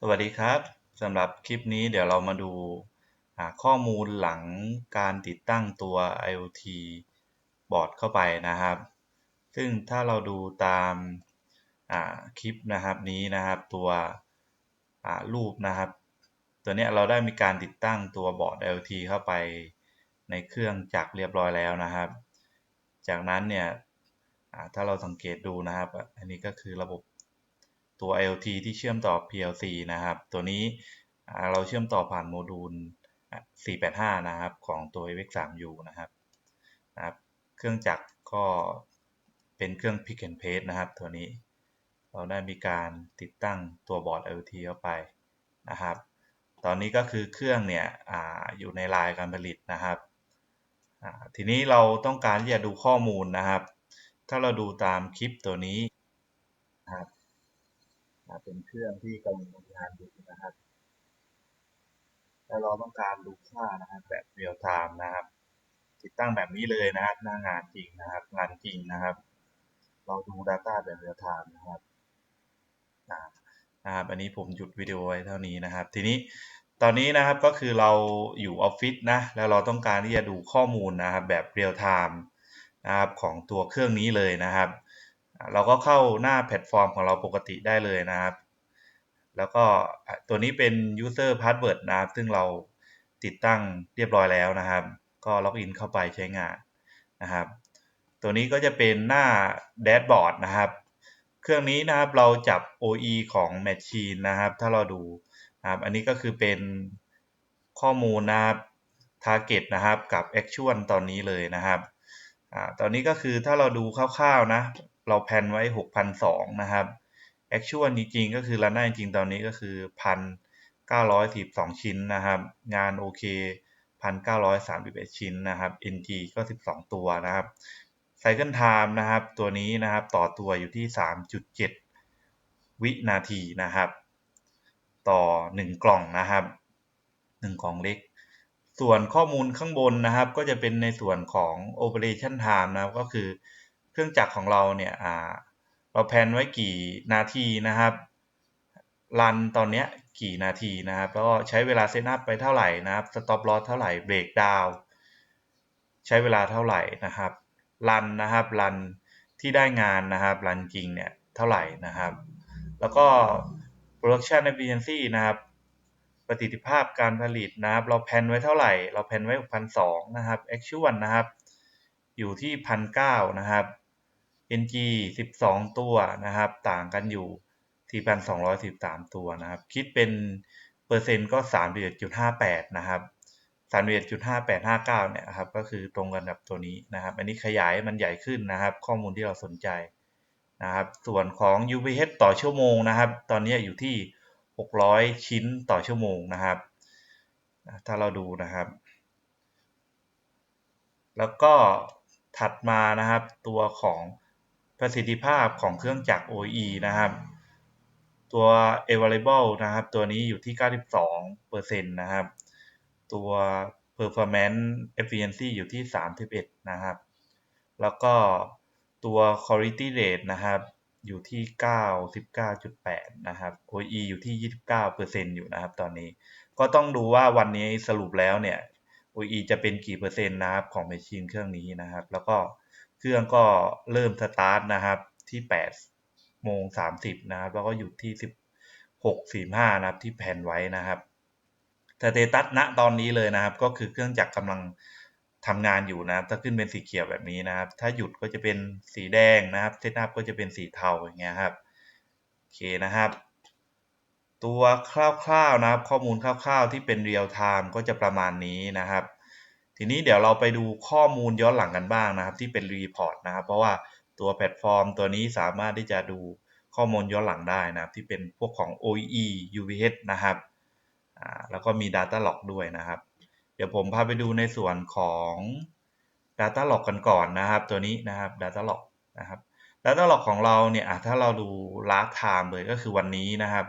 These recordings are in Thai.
สวัสดีครับสำหรับคลิปนี้เดี๋ยวเรามาดูข้อมูลหลังการติดตั้งตัว IoT บอร์ดเข้าไปนะครับ ซึ่งถ้าเราดูตามคลิปนะครับนี้นะครับตัวรูปนะครับ ตัวนี้เราได้มีการติดตั้งตัวบอร์ด IoT เข้าไปในเครื่องจักรเรียบร้อยแล้วนะครับ จากนั้นเนี่ยถ้าเราสังเกตดูนะครับ อันนี้ก็คือระบบ ตัว IoT ที่เชื่อมต่อ PLC นะครับ ตัวนี้เราเชื่อมต่อผ่านโมดูล 485 นะครับ ของตัว X3U นะครับนะครับ เครื่องจักรก็เป็นเครื่อง Pick and Place นะครับ ตัวนี้เราได้มีการติดตั้งตัวบอร์ด IoT เข้าไปนะครับ ตอนนี้ก็คือเครื่องเนี่ยออยู่ในลายการผลิตนะครับทีนี้เราต้องการที่จะดูข้อมูลนะครับ ถ้าเราดูตามคลิปตัวนี้นะครับ เป็นเครื่องที่กำลังทำงานอยู่นะครับแล้วเราต้องการดูค่านะครับแบบเรียลไทม์นะครับ ติดตั้งแบบนี้เลยนะครับหน้างานจริงนะครับ งานจริงนะครับ เราดู Data แบบเรียลไทม์นะครับนะครับอันนี้ผมหยุดวิดีโอไว้เท่านี้นะครับ ทีนี้ตอนนี้นะครับก็คือเราอยู่ออฟฟิศนะแล้วเราต้องการที่จะดูข้อมูลนะครับแบบเรียลไทม์นะครับของตัวเครื่องนี้เลยนะครับ เราก็เข้าหน้าแพลตฟอร์มของเราปกติได้เลยนะครับ แล้วก็ตัวนี้เป็น user password นะครับ ซึ่งเราติดตั้งเรียบร้อยแล้วนะครับ ก็ล็อกอินเข้าไปใช้งานนะครับ ตัวนี้ก็จะเป็นหน้าแดชบอร์ดนะครับ เครื่องนี้นะครับเราจับ OE ของ Machine นะครับ ถ้าเราดูนะครับ อันนี้ก็คือเป็นข้อมูลนะครับ Target นะครับกับ Actual ตอนนี้เลยนะครับอตอนนี้ก็คือถ้าเราดูคร่าวๆนะ เราแพนไว้6,002นะครับ actual จริงๆก็คือรันได้จริงตอนนี้ก็คือ 1,912ชิ้นนะครับ งานโอเค1,931 ชิ้นนะครับ NG ก็ 12 ตัวนะครับ Cycle Time นะครับ ตัวนี้นะครับต่อตัวอยู่ที่ 3.7 วินาทีนะครับ ต่อ 1 กล่องนะครับ 1 กล่องเล็ก ส่วนข้อมูลข้างบนนะครับ ก็จะเป็นในส่วนของ Operation Time นะครับก็คือ เครื่องจักรของเราเนี่ยเราแพนไว้กี่นาทีนะครับรันตอนนี้กี่นาทีนะครับ แล้วก็ใช้เวลาเซตอัพไปเท่าไหร่นะครับสต็อปลอสเท่าไหร่เบรกดาวใช้เวลาเท่าไหร่นะครับรันนะครับรันที่ได้งานนะครับรันจริงเนี่ยเท่าไหร่นะครับ แล้วก็ production efficiency นะครับประสิทธิภาพการผลิตนะครับ เราแพนไว้เท่าไหร่ เราแพนไว้6,200นะครับ actual นะครับ อยู่ที่1,900นะครับ NG 12 ตัวนะครับ ต่างกันอยู่ 4,213 ตัวนะครับ คิดเป็นเปอร์เซ็นต์ก็31.58 นะครับ31.5859 เนี่ยครับก็คือตรงกันกับตัวนี้นะครับ อันนี้ขยายมันใหญ่ขึ้นนะครับ ข้อมูลที่เราสนใจนะครับ ส่วนของ UVH ต่อชั่วโมงนะครับ ตอนนี้อยู่ที่ 600 ชิ้นต่อชั่วโมงนะครับ ถ้าเราดูนะครับ แล้วก็ถัดมานะครับตัวของ ประสิทธิภาพของเครื่องจักร OE นะครับ ตัว available นะครับ ตัวนี้อยู่ที่ 92%นะครับ ตัว performance efficiency อยู่ที่ 31 นะครับ แล้วก็ตัว quality rate นะครับ อยู่ที่ 99.8 นะครับ OE อยู่ที่ 29%อยู่นะครับ ตอนนี้ ก็ต้องดูว่าวันนี้สรุปแล้วเนี่ย OE จะเป็นกี่เปอร์เซ็นต์นะครับของแมชชีนเครื่องนี้นะครับ แล้วก็ เครื่องก็เริ่มสตาร์ทนะครับที่8โมง30นะครับแล้วก็หยุดที่ 16 45นะครับที่แผนไว้นะครับสเตตัสณตอนนี้เลยนะครับ ก็คือเครื่องจักรกำลังทำงานอยู่นะครับถ้าขึ้นเป็นสีเขียวแบบนี้นะครับ ถ้าหยุดก็จะเป็นสีแดงนะครับเซตอัพก็จะเป็นสีเทาอย่างเงี้ยครับโอเคนะครับ ตัวคร่าวๆนะครับ ข้อมูลคร่าวๆที่เป็นเรียลไทม์ก็จะประมาณนี้นะครับ ทีนี้เดี๋ยวเราไปดูข้อมูลย้อนหลังกันบ้างนะครับ ที่เป็นรีพอร์ตนะครับ เพราะว่าตัวแพลตฟอร์มตัวนี้สามารถที่จะดูข้อมูลย้อนหลังได้นะครับ ที่เป็นพวกของ OEE UVH นะครับแล้วก็มี Data Log ด้วยนะครับ เดี๋ยวผมพาไปดูในส่วนของ Data Log กันก่อนนะครับ ตัวนี้นะครับ Data Log นะครับ Data Log ของเราเนี่ยถ้าเราดู last time เลยก็คือวันนี้นะครับ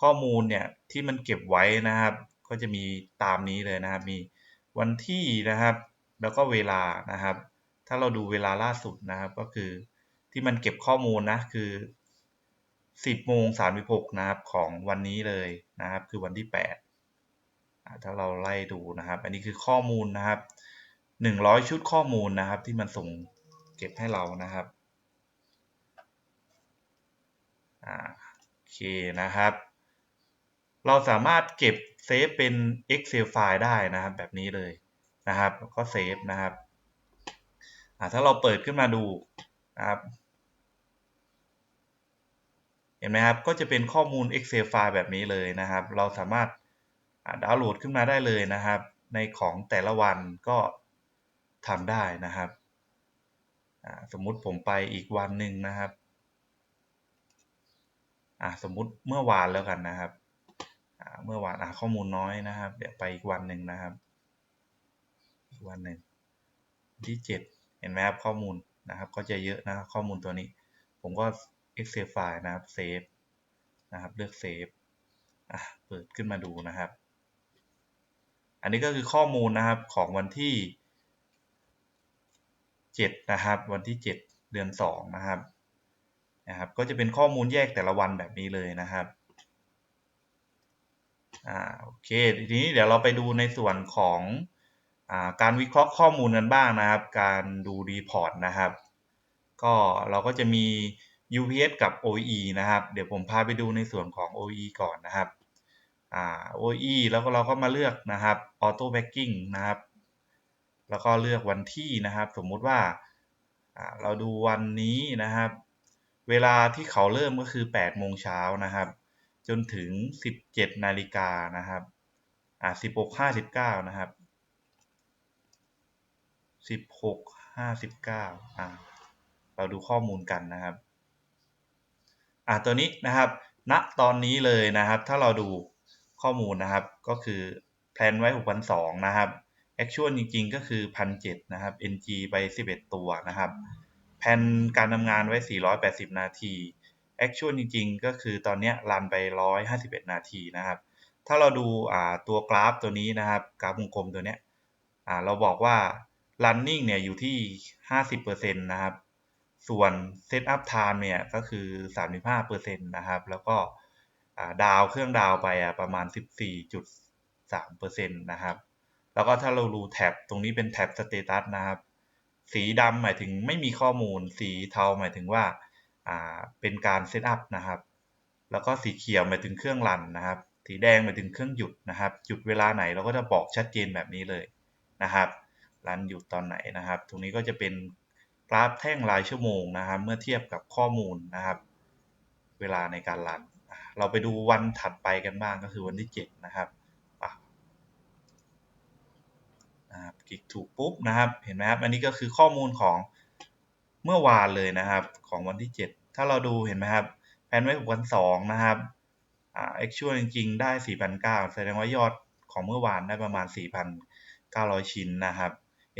ข้อมูลเนี่ยที่มันเก็บไว้นะครับ ก็จะมีตามนี้เลยนะครับมี วันที่นะครับ แล้วก็เวลานะครับ ถ้าเราดูเวลาล่าสุดนะครับ ก็คือที่มันเก็บข้อมูลนะคือ 10โมง36นะครับของวันนี้เลยนะครับ คือวันที่ 8 ถ้าเราไล่ดูนะครับ อันนี้คือข้อมูลนะครับ 100 ชุดข้อมูลนะครับ ที่มันส่งเก็บให้เรานะครับอ่าโอเคนะครับ เราสามารถเก็บ เซฟเป็น Excel ไฟล์ได้นะครับ แบบนี้เลยนะครับ ก็เซฟนะครับถ้าเราเปิดขึ้นมาดูนะครับ เห็นไหมครับ ก็จะเป็นข้อมูล Excel ไฟล์แบบนี้เลยนะครับ เราสามารถดาวน์โหลดขึ้นมาได้เลยนะครับ ในของแต่ละวันก็ทำได้นะครับสมมุติผมไปอีกวันหนึ่งนะครับสมมุติเมื่อวานแล้วกันนะครับ เมื่อวานข้อมูลน้อยนะครับ เดี๋ยวไปอีกวันหนึ่งนะครับ อีกวันหนึ่งที่เจ็ดเห็นไหมครับข้อมูลนะครับ ก็จะเยอะนะครับข้อมูลตัวนี้ ผมก็ Excel ไฟล์นะครับเซฟนะครับ เลือกเซฟอะเปิดขึ้นมาดูนะครับ อันนี้ก็คือข้อมูลนะครับของวันที่7นะครับ วันที่7เดือน2นะครับนะครับ ก็จะเป็นข้อมูลแยกแต่ละวันแบบนี้เลยนะครับ อ่าโอเคทีนี้เดี๋ยวเราไปดูในส่วนของอ่าการวิเคราะห์ข้อมูลกันบ้างนะครับ การดูรีพอร์ตนะครับ ก็เราก็จะมี UPS กับ OE นะครับ เดี๋ยวผมพาไปดูในส่วนของ OE ก่อนนะครับอ่า OE แล้วก็เราก็มาเลือกนะครับ Auto Backing นะครับ แล้วก็เลือกวันที่นะครับ สมมุติว่าเราดูวันนี้นะครับ เวลาที่เขาเริ่มก็คือ8โมงเช้านะครับ จนถึง 17 นาฬิกานะครับ อ่า16.59 นะครับ 16.59 อ่า เราดูข้อมูลกันนะครับ อ่าตัวนี้นะครับณตอนนี้เลยนะครับ ถ้าเราดูข้อมูลนะครับ ก็คือแพลนไว้ 6,200 นะครับ actual จริงๆ ก็คือ 1,700 นะครับ ng ไป 11 ตัวนะครับแผนการทำงานไว้ 480 นาที actual จริงๆ ก็คือตอนนี้รันไป 151 นาทีนะครับ ถ้าเราดูตัวกราฟตัวนี้นะครับ กราฟวงกลมตัวนี้เราบอกว่า running เนี่ยอยู่ที่ 50%นะครับ ส่วน setup time เนี่ยก็คือ 35%นะครับ แล้วก็ดาวเครื่องดาวไปประมาณ 14.3%นะครับ แล้วก็ถ้าเราดูแท็บตรงนี้เป็นแท็บสเตตัสนะครับ สีดำหมายถึงไม่มีข้อมูล สีเทาหมายถึงว่า เป็นการเซตอัพนะครับ แล้วก็สีเขียวหมายถึงเครื่องรันนะครับ สีแดงหมายถึงเครื่องหยุดนะครับ หยุดเวลาไหนเราก็จะบอกชัดเจนแบบนี้เลยนะครับรันหยุดตอนไหนนะครับ ตรงนี้ก็จะเป็นกราฟแท่งรายชั่วโมงนะครับ เมื่อเทียบกับข้อมูลนะครับ เวลาในการรัน เราไปดูวันถัดไปกันบ้างก็คือวันที่ 7 นะครับนะครับคลิกถูกปุ๊บนะครับ เห็นไหมครับ อันนี้ก็คือข้อมูลของเมื่อวานเลยนะครับ ของวันที่ 7 ถ้าเราดูเห็นไหมครับแผนไว้วันสองนะครับอ่า actual จริงๆ ได้4,900แสดงว่ายอดของเมื่อวานได้ประมาณ4,900ชิ้นนะครับ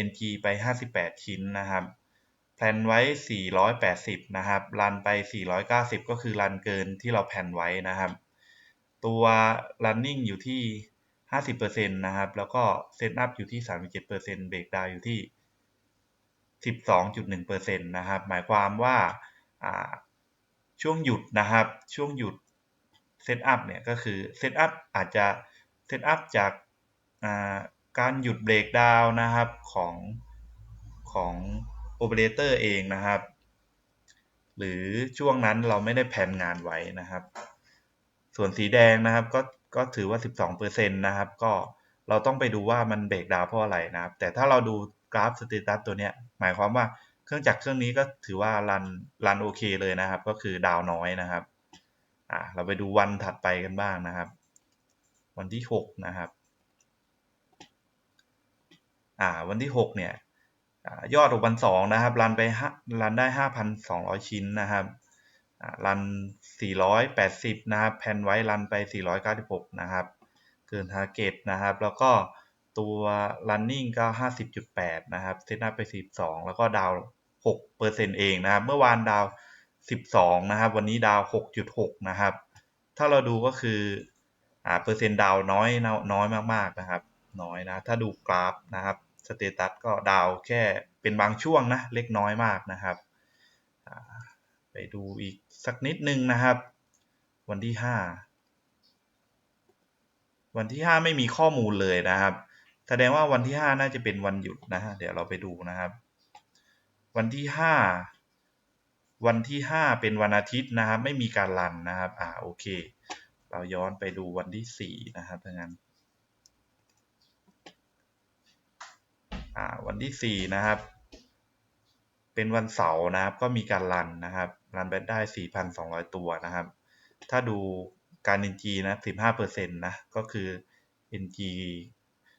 ng ไป58ชิ้นนะครับแพลนไว้ 480 นะครับ รันไป 490 ก็คือรันเกินที่เราแพลนไว้นะครับ ตัว running อยู่ที่ 50%นะครับ แล้วก็เซตอัพอยู่ที่ 37%เบรกดาวอยู่ที่ 12.1%นะครับ หมายความว่า ช่วงหยุดนะครับ ช่วงหยุดเซตอัพเนี่ยก็คือเซตอัพอาจจะเซตอัพจากการหยุดเบรกดาวนะครับของของโอเปอเรเตอร์เองนะครับ หรือช่วงนั้นเราไม่ได้แผนงานไว้นะครับ ส่วนสีแดงนะครับก็ก็ถือว่า 12%นะครับ ก็เราต้องไปดูว่ามันเบรกดาวเพราะอะไรนะครับ แต่ถ้าเราดูกราฟสเตตัสตัวเนี้ยหมายความว่า เครื่องจักรเครื่องนี้ก็ถือว่ารันรันโอเคเลยนะครับ ก็คือดาวน้อยนะครับอ่าเราไปดูวันถัดไปกันบ้างนะครับ วันที่ 6 นะครับอ่าวันที่ 6 เนี่ยยอดวันสองนะครับ รันไปรันได้ 5,200 ชิ้นนะครับรัน 480 นะครับ แพนไว้รันไป 496 นะครับ เกินทาร์เก็ตนะครับ แล้วก็ตัว running ก็ 50.8 นะครับ เซตอัพไป 12 แล้วก็ดาว 6%เองนะครับ เมื่อวานดาว 12 นะครับ วันนี้ดาว 6.6 นะครับ ถ้าเราดูก็คืออ่าเปอร์เซ็นต์ดาวน้อยน้อยมากๆนะครับ น้อยนะ ถ้าดูกราฟนะครับสเตตัสก็ดาวแค่เป็นบางช่วงนะเล็กน้อยมากนะครับ ไปดูอีกสักนิดนึงนะครับ วันที่ห้าวันที่ห้าไม่มีข้อมูลเลยนะครับ แสดงว่าวันที่ห้าน่าจะเป็นวันหยุดนะฮะเดี๋ยวเราไปดูนะครับ วันที่ห้าวันที่ห้าเป็นวันอาทิตย์นะครับ ไม่มีการรันนะครับ อ่าโอเค เราย้อนไปดูวันที่สี่นะครับดังนั้นอ่าวันที่สี่นะครับ เป็นวันเสาร์นะครับ ก็มีการรันนะครับรันไปได้ 4,200 ตัวนะครับ ถ้าดูการ NG นะ 15%นะ ก็คือ NG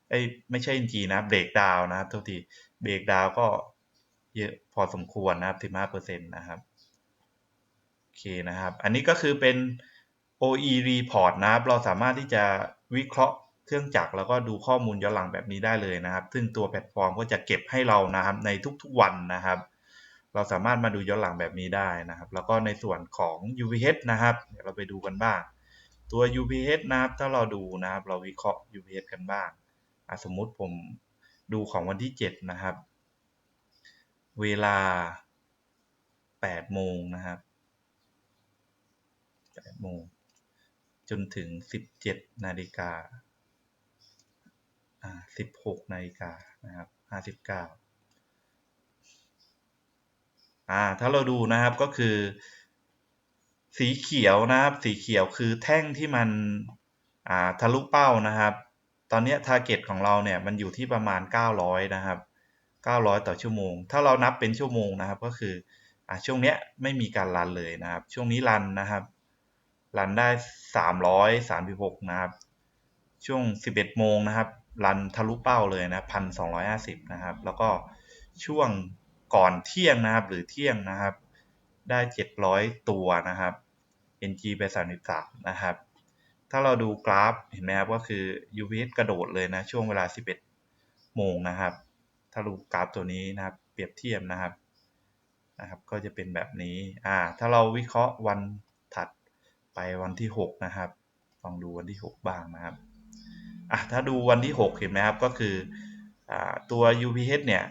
เอ้ไม่ใช่ NG นะเบรกดาวนะครับทุกทีเบรกดาวก็ เยอะพอสมควรนะครับ 15%นะครับโอเคนะครับ อันนี้ก็คือเป็น OE report นะครับ เราสามารถที่จะวิเคราะห์เครื่องจักรแล้วก็ดูข้อมูลย้อนหลังแบบนี้ได้เลยนะครับ ซึ่งตัวแพลตฟอร์มก็จะเก็บให้เรานะครับในทุกๆวันนะครับ เราสามารถมาดูย้อนหลังแบบนี้ได้นะครับ แล้วก็ในส่วนของ UVH นะครับ เดี๋ยวเราไปดูกันบ้าง ตัว UVH นะครับ ถ้าเราดูนะครับ เราวิเคราะห์ UVH กันบ้างสมมุติผมดูของวันที่ 7 นะครับ เวลา8โมงนะครับ8โมงจนถึง17นาฬิกาอ่า16นาฬิกานะครับ59อ่าถ้าเราดูนะครับก็คือ สีเขียวนะครับ สีเขียวคือแท่งที่มันอ่าทะลุเป้านะครับ ตอนนี้ทาร์เก็ตของเราเนี่ยมันอยู่ที่ประมาณ 900 นะครับ 900 ต่อชั่วโมง ถ้าเรานับเป็นชั่วโมงนะครับ ก็คืออ่าช่วงเนี้ยไม่มีการรันเลยนะครับ ช่วงนี้รันนะครับ รันได้ 336 นะครับ ช่วง 11 โมงนะครับ รันทะลุเป้าเลยนะ1,250 นะครับ แล้วก็ช่วงก่อนเที่ยงนะครับ หรือเที่ยงนะครับ ได้ 700 ตัวนะครับ NG ไป 33 นะครับ ถ้าเราดูกราฟเห็นไหมครับ ก็คือ UVS กระโดดเลยนะ ช่วงเวลา 11 โมงนะครับ ถ้าดูกราฟตัวนี้นะครับ เปรียบเทียบนะครับนะครับ ก็จะเป็นแบบนี้อ่าถ้าเราวิเคราะห์วันถัดไปวันที่ 6 นะครับลองดูวันที่ 6 บ้างนะครับอะถ้าดูวันที่ 6 เห็นไหมครับ ก็คืออ่าตัว UPH เนี่ย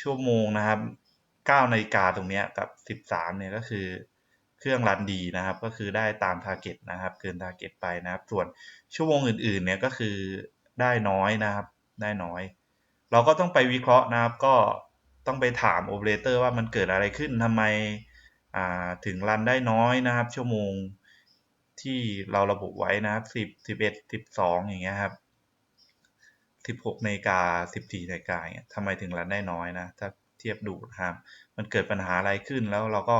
ชั่วโมงนะครับ9นาฬิกาตรงนี้กับ 13เนี่ยก็คือเครื่องรันดีนะครับ ก็คือได้ตามทาร์เก็ตนะครับ เกินทาร์เก็ตไปนะครับ ส่วนชั่วโมงอื่นๆเนี่ยก็คือได้น้อยนะครับ ได้น้อย เราก็ต้องไปวิเคราะห์นะครับ ก็ต้องไปถามโอเปอเรเตอร์ว่ามันเกิดอะไรขึ้นทำไมถึงรันได้น้อยนะครับ ชั่วโมงที่เราระบุไว้นะครับ10 11 12 อย่างเงี้ยครับ16นาฬิกา14นาฬิกาเนี่ยทำไมถึงรันได้น้อยนะ ถ้าเทียบดูนะครับ มันเกิดปัญหาอะไรขึ้นแล้วเราก็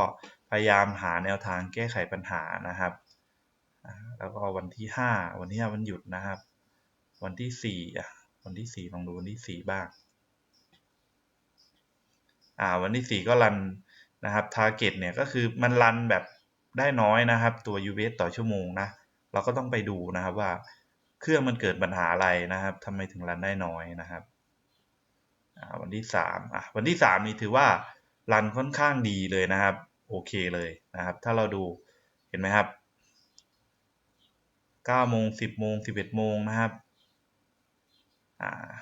พยายามหาแนวทางแก้ไขปัญหานะครับ แล้วก็วันที่ 5 วันที่5วันหยุดนะครับ วันที่4อะ วันที่ 4 ลองดูวันที่ 4 บ้าง อ่า วันที่ 4 ก็รันนะครับทาร์เก็ตเนี่ยก็คือมันรันแบบได้น้อยนะครับ ตัว UVS ต่อชั่วโมงนะ เราก็ต้องไปดูนะครับว่าเครื่องมันเกิดปัญหาอะไรนะครับทำไมถึงรันได้น้อยนะครับอ่าวันที่3อะวันที่ 3 นี่ถือว่ารันค่อนข้างดีเลยนะครับ โอเคเลยนะครับ ถ้าเราดูเห็นไหมครับ9โมง10โมง11โมงนะครับ อ่า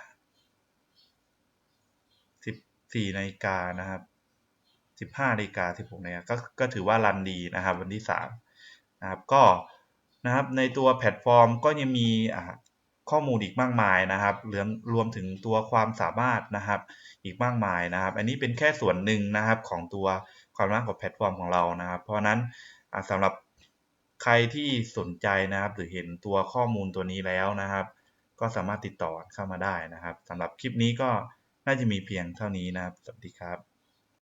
14นาฬิกานะครับ15นาฬิกา16นาฬิกาก็ก็ถือว่ารันดีนะครับวันที่3นะครับก็นะครับในตัวแพลตฟอร์มก็ยังมีข้อมูลอีกมากมายนะครับรวมรวมถึงตัวความสามารถนะครับอีกมากมายนะครับ อันนี้เป็นแค่ส่วนหนึ่งนะครับของตัวความสามารถของแพลตฟอร์มของเรานะครับ เพราะนั้นสำหรับใครที่สนใจนะครับหรือเห็นตัวข้อมูลตัวนี้แล้วนะครับ ก็สามารถติดต่อเข้ามาได้นะครับสำหรับคลิปนี้ก็น่าจะมีเพียงเท่านี้นะครับ สวัสดีครับ